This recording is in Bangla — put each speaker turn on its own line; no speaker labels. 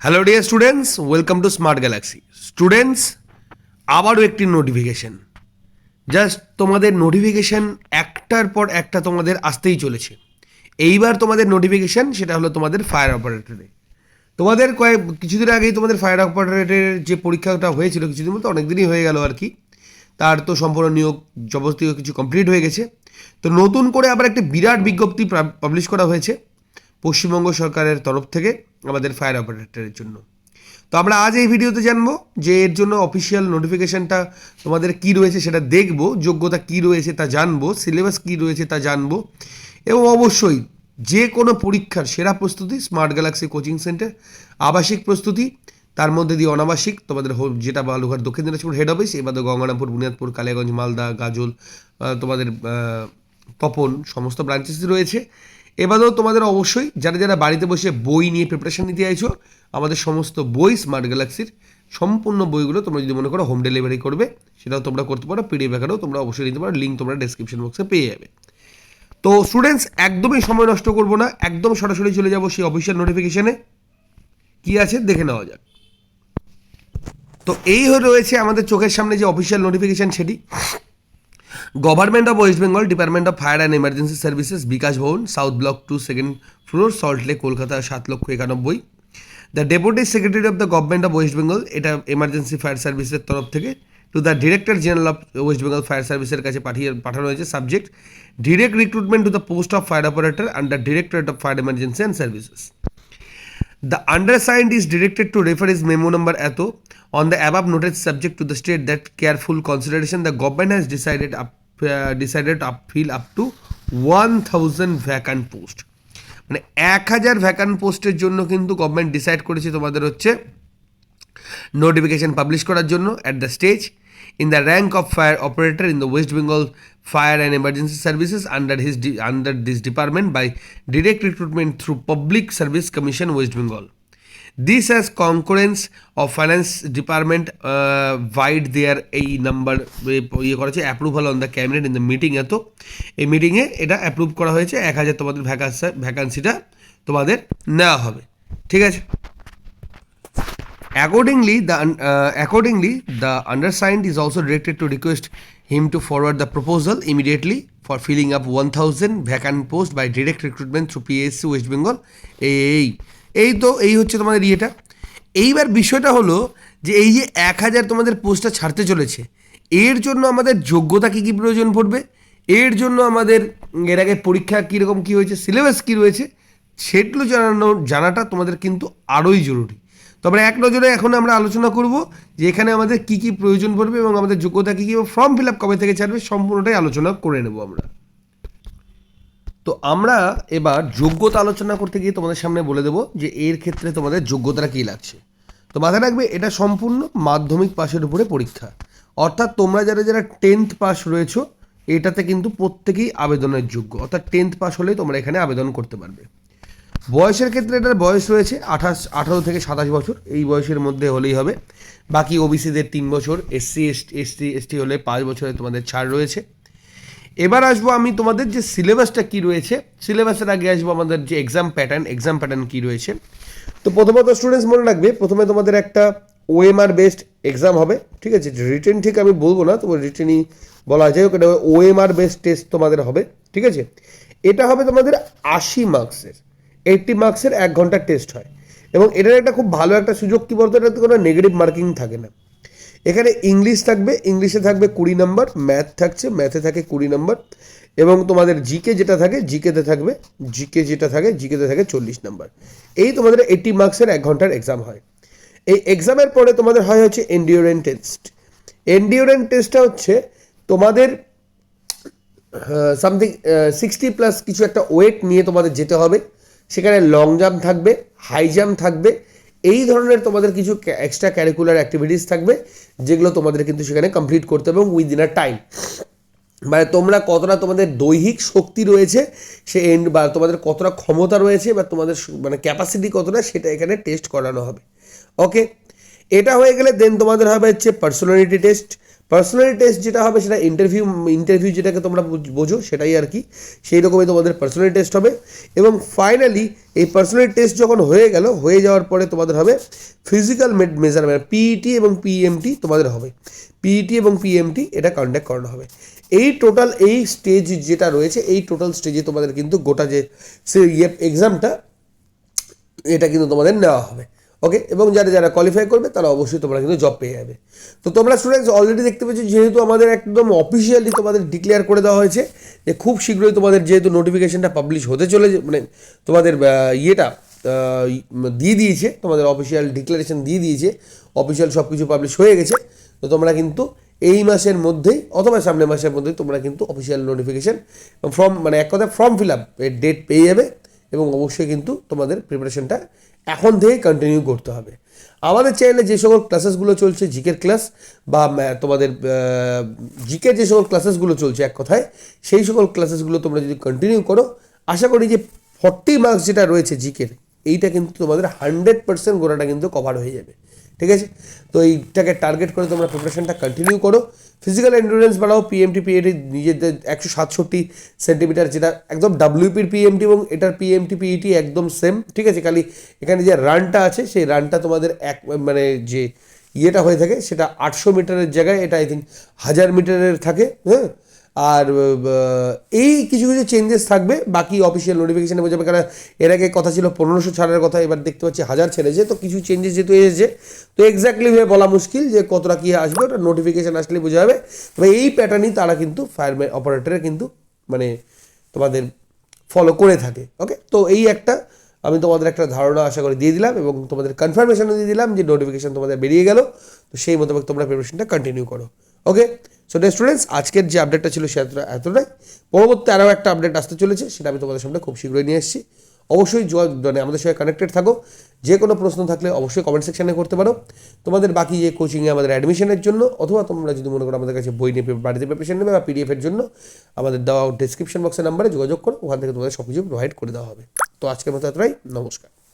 Hello dear students welcome to smart galaxy students আবারও একটি নোটিফিকেশন জাস্ট তোমাদের নোটিফিকেশন একটার পর একটা তোমাদের আসতেই চলেছে। এইবার তোমাদের নোটিফিকেশন সেটা হলো তোমাদের ফায়ার অপারেটরে তোমাদের কয়েক, কিছুদিন আগেই তোমাদের ফায়ার অপারেটরের যে পরীক্ষাটা হয়েছিল কিছুদিন বলতে অনেক দিনই হয়ে গেল আর কি। তার তো সম্পূর্ণ নিয়োগ যাবতীয় কিছু কমপ্লিট হয়ে গেছে। তো নতুন করে আবার একটা বিরাট বিজ্ঞপ্তি পাবলিশ করা হয়েছে। পশ্চিমবঙ্গ সরকারের তরফ থেকে আমাদের ফায়ার অপারেটরের জন্য। তো আমরা আজ এই ভিডিওতে জানব যে এর জন্য অফিসিয়াল নোটিফিকেশনটা তোমাদের কি রয়েছে সেটা দেখব, যোগ্যতা কি রয়েছে তা জানব সিলেবাস কি রয়েছে তা জানব এবং অবশ্যই যে কোনো পরীক্ষার সেরা প্রস্তুতি স্মার্ট গ্যালাক্সি কোচিং সেন্টার আবাসিক প্রস্তুতি, তার মধ্যে দিয়ে অনাবাসিক, তোমাদের যেটা বালুঘাট দক্ষিণ দিনাজপুর হেড অফিস এবারে গঙ্গারামপুর, বুনিয়াদপুর, কালিয়াগঞ্জ, মালদা, গাজল তোমাদের তপন, সমস্ত ব্রাঞ্চেসই রয়েছে। এবারেও তোমাদের অবশ্যই যারা যারা বাড়িতে বসে বই নিয়ে প্রিপারেশান নিতে চাইছো, আমাদের সমস্ত বই স্মার্ট গ্যালাক্সির সম্পূর্ণ বইগুলো তোমরা যদি মনে করো হোম ডেলিভারি করবে, সেটাও তোমরা করতে পারো পিডিএফ আকারেও তোমরা অবশ্যই নিতে পারো লিঙ্ক তোমরা ডেসক্রিপশন বক্সে পেয়ে যাবে। তো স্টুডেন্টস একদমই সময় নষ্ট করব না, একদম সরাসরি চলে যাব সেই অফিসিয়াল নোটিফিকেশনে কি আছে দেখে নেওয়া যাক। তো এই রয়েছে আমাদের চোখের সামনে যে অফিসিয়াল নোটিফিকেশান সেটি। Government of West Bengal department of fire and emergency services Bikash Bhavan south block two second floor Salt Lake Kolkata সাত লক্ষ একানব্বই। The deputy secretary of the government of West Bengal এটা এমার্জেন্সি ফায়ার সার্ভিসের তরফ থেকে to the director general of West Bengal fire সার্ভিসের কাছে পাঠিয়ে, পাঠানো হয়েছে subject direct recruitment to the post of fire operator under directorate of fire emergency and services The undersigned is directed to refer his memo number ATO on the above noted subject to the state that careful consideration the government has decided up uh, decided to fill up to 1000 vacant post. মানে এক হাজার ভ্যাকান্ট পোস্টের জন্য কিন্তু গভর্নমেন্ট ডিসাইড করেছে তোমাদের হচ্ছে নোটিফিকেশন পাবলিশ করার জন্য at the stage in the rank of fire operator in the West Bengal fire and emergency services under his under this department by direct recruitment through public service commission West this has concurrence of finance department uh, wide their a number uh, ইয়ে করেছে approval on the cabinet in the meeting এত এই মিটিংয়ে এটা অ্যাপ্রুভ করা হয়েছে এক হাজার তোমাদের ভ্যাকান্সি ভ্যাকান্সিটা তোমাদের নেওয়া হবে। ঠিক আছে? Accordingly the accordingly the undersigned is also directed to request him to forward the proposal immediately for filling up one thousand vacant post by direct recruitment through PSC West Bengal এই এই তো, এই হচ্ছে তোমাদের ইয়েটা। এইবার বিষয়টা হলো যে এই যে এক হাজার তোমাদের পোস্টটা ছাড়তে চলেছে, এর জন্য আমাদের যোগ্যতা কী কী প্রয়োজন পড়বে? এর জন্য আমাদের এর আগে পরীক্ষা কীরকম কী হয়েছে, সিলেবাস কী রয়েছে, সেগুলো জানানো, জানাটা তোমাদের কিন্তু আরোই জরুরি। তবে এক নজরে এখন আমরা আলোচনা করব যে এখানে আমাদের কি কি প্রয়োজন পড়বে এবং আমাদের যোগ্যতা কী কী ফর্ম ফিল আপ কবে থেকে ছাড়বে, সম্পূর্ণটাই আলোচনা করে নেব আমরা। তো আমরা এবার যোগ্যতা আলোচনা করতে গিয়ে তোমাদের সামনে বলে দেবো যে এর ক্ষেত্রে তোমাদের যোগ্যতাটা কী লাগছে। তো মাথায় রাখবে, এটা সম্পূর্ণ মাধ্যমিক পাশের উপরে পরীক্ষা। অর্থাৎ তোমরা যারা যারা টেন্থ পাস রয়েছো, এটাতে কিন্তু প্রত্যেকেই আবেদনের যোগ্য। অর্থাৎ টেন্থ পাস হলেই তোমরা এখানে আবেদন করতে পারবে। বয়সের ক্ষেত্রে এটার বয়স রয়েছে আঠাশ, আঠারো থেকে সাতাশ বছর। এই বয়সের মধ্যে হলেই হবে। বাকি ওবিসিদের তিন বছর এসসি এসটি এসটি হলে পাঁচ বছরে তোমাদের ছাড় রয়েছে। এবার আসব আমি তোমাদের যে সিলেবাসটা কি রয়েছে। সিলেবাসের আগে আসব আমাদের যে এক্সাম প্যাটার্ন এক্সাম প্যাটার্ন কি রয়েছে। তো প্রথমত স্টুডেন্টস মনে রাখবে, প্রথমে তোমাদের একটা ওএমআর বেসড এক্সাম হবে, ঠিক আছে? রিটেন ঠিক আমি বলব না তোমার রিটেনই বলা যায় ওকে ওএমআর বেসড টেস্ট তোমাদের হবে, ঠিক আছে? এটা হবে তোমাদের আশি মার্কসের এইটটি মার্কসের এক ঘণ্টার টেস্ট হয়। এবং এটার একটা খুব ভালো একটা সুযোগ কী বলতো? এটাতে কোনো নেগেটিভ মার্কিং থাকে না। এখানে ইংলিশ থাকবে ইংলিশে থাকবে কুড়ি নাম্বার ম্যাথ থাকছে ম্যাথে থাকে কুড়ি নাম্বার এবং তোমাদের জিকে যেটা থাকে জিকেতে থাকবে জিকে যেটা থাকে জিকেতে থাকে চল্লিশ নাম্বার এই তোমাদের এইটি মার্কসের এক ঘণ্টার এক্সাম হয়। এই এক্সামের পরে তোমাদের হয় হচ্ছে এন্ডিওরেন্ট টেস্ট এন্ডিওরেন্ট টেস্টটা হচ্ছে তোমাদের সামথিং সিক্সটি প্লাস কিছু একটা ওয়েট নিয়ে তোমাদের যেতে হবে। সেখানে লং জাম্প থাকবে হাই জাম্প থাকবে এই ধরনের তোমাদের কিছু এক্সট্রা ক্যারিকুলার অ্যাক্টিভিটিস থাকবে, যেগুলো তোমাদের কিন্তু সেখানে কমপ্লিট করতে হবে উইদিন আ টাইম মানে তোমরা কতটা তোমাদের দৈহিক শক্তি রয়েছে, সে এন্ড বা তোমাদের কতটা ক্ষমতা রয়েছে বা তোমাদের মানে ক্যাপাসিটি কতটা, সেটা এখানে টেস্ট করানো হবে। ওকে এটা হয়ে গেলে দেন তোমাদের হবে হচ্ছে পার্সোনালিটি টেস্ট পার্সোনালি টেস্ট যেটা হবে সেটা ইন্টারভিউ ইন্টারভিউ যেটাকে তোমরা বুঝ- সেটাই আর কি। সেই রকমই তোমাদের পার্সোনালি টেস্ট হবে। এবং ফাইনালি এই পার্সোনালি টেস্ট যখন হয়ে গেল, হয়ে যাওয়ার পরে তোমাদের হবে ফিজিক্যাল মেজারমেন্ট পিইটি এবং পিএমটি তোমাদের হবে। পিইটি এবং পিএমটি এটা কন্ডাক্ট করানো হবে। এই টোটাল এই স্টেজ যেটা রয়েছে, এই টোটাল স্টেজে তোমাদের কিন্তু গোটা যে সে এক্সামটা এটা কিন্তু তোমাদের নেওয়া হবে। ওকে এবং যারা যারা কোয়ালিফাই করবে, তারা অবশ্যই তোমরা কিন্তু জব পেয়ে যাবে। তো তোমরা স্টুডেন্টস অলরেডি দেখতে পেয়েছ, যেহেতু আমাদের একদম অফিসিয়ালি তোমাদের ডিক্লেয়ার করে দেওয়া হয়েছে যে খুব শীঘ্রই তোমাদের যেহেতু নোটিফিকেশনটা পাবলিশ হতে চলে মানে তোমাদের ইয়েটা দিয়ে দিয়েছে, তোমাদের অফিসিয়াল ডিক্লারেশন দিয়ে দিয়েছে অফিসিয়াল সব কিছু পাবলিশ হয়ে গেছে, তো তোমরা কিন্তু এই মাসের মধ্যেই অথবা সামনের মাসের মধ্যেই তোমরা কিন্তু অফিসিয়াল নোটিফিকেশন ফর্ম মানে এক কথা ফর্ম ফিল আপ এর ডেট পেয়ে যাবে। এবং অবশ্যই কিন্তু তোমাদের প্রিপারেশনটা এখন থেকেই কন্টিনিউ করতে হবে। আমাদের চ্যানেলে যে সকল ক্লাসেসগুলো চলছে জিকের ক্লাস বা তোমাদের জিকের যে সকল ক্লাসেসগুলো চলছে এক কথায়, সেই সকল ক্লাসেসগুলো তোমরা যদি কন্টিনিউ করো, আশা করি যে ফর্টি মার্কস যেটা রয়েছে জিকের এইটা কিন্তু তোমাদের হান্ড্রেড পার্সেন্ট গোড়াটা কিন্তু কভার হয়ে যাবে। ঠিক আছে? তো এইটাকে টার্গেট করে তোমরা প্রিপারেশনটা কন্টিনিউ করো। ফিজিক্যাল এন্ডুরেন্স বাড়াও পিএমটি পিএটি নিজেদের একশো সাতষট্টি সেন্টিমিটার যেটা একদম ডাব্লিউপির পিএমটি এবং এটার পিএমটি পিইটি একদম সেম ঠিক আছে? খালি এখানে যে রানটা আছে, সেই রানটা তোমাদের এক মানে যে ইয়েটা হয়ে থাকে, সেটা আটশো মিটারের জায়গায়, এটা আই থিঙ্ক হাজার মিটারের থাকে হ্যাঁ? আর এই কিছু কিছু চেঞ্জেস থাকবে। বাকি অফিসিয়াল নোটিফিকেশনে বোঝাবে কারণ এর আগে কথা ছিল পনেরোশো ছাড়ার কথা, এবার দেখতে পাচ্ছি হাজার ছেড়েছে তো কিছু চেঞ্জেস যেহেতু এসেছে, তো এক্স্যাক্টলি ভাবে বলা মুশকিল যে কতটা কী আসবে, ওটা নোটিফিকেশান আসলে বোঝা যাবে। তবে এই প্যাটার্নই তারা কিন্তু ফায়ারম্যান অপারেটরে কিন্তু মানে তোমাদের ফলো করে থাকে ওকে তো এই একটা, আমি তোমাদের একটা ধারণা আশা করি দিয়ে দিলাম এবং তোমাদের কনফার্মেশনও দিয়ে দিলাম যে নোটিফিকেশান তোমাদের বেরিয়ে গেল। তো সেই মোতাবেক তোমরা প্রিপারেশনটা কন্টিনিউ করো ওকে সো ডে স্টুডেন্টস আজকের যে আপডেটটা ছিল সেটা এতটাই। পরবর্তী আরও একটা আপডেট আসতে চলেছে, সেটা আমি তোমাদের সামনে খুব শীঘ্রই নিয়ে এসেছি। অবশ্যই মানে আমাদের সঙ্গে কানেক্টেড থাকো। যে কোনো প্রশ্ন থাকলে অবশ্যই কমেন্ট সেকশনে করতে পারো। তোমাদের বাকি যে কোচিংয়ে আমাদের অ্যাডমিশনের জন্য, অথবা তোমরা যদি মনে করো আমাদের কাছে বই নিয়ে বাড়িতে প্রিপারেশন নেবে বা পিডিএফের জন্য, আমাদের দেওয়া ডিসক্রিপশন বক্সের নাম্বারে যোগাযোগ করো। ওখান থেকে তোমাদের সব কিছু প্রোভাইড করে দেওয়া হবে। তো আজকের মতো এতটাই। নমস্কার।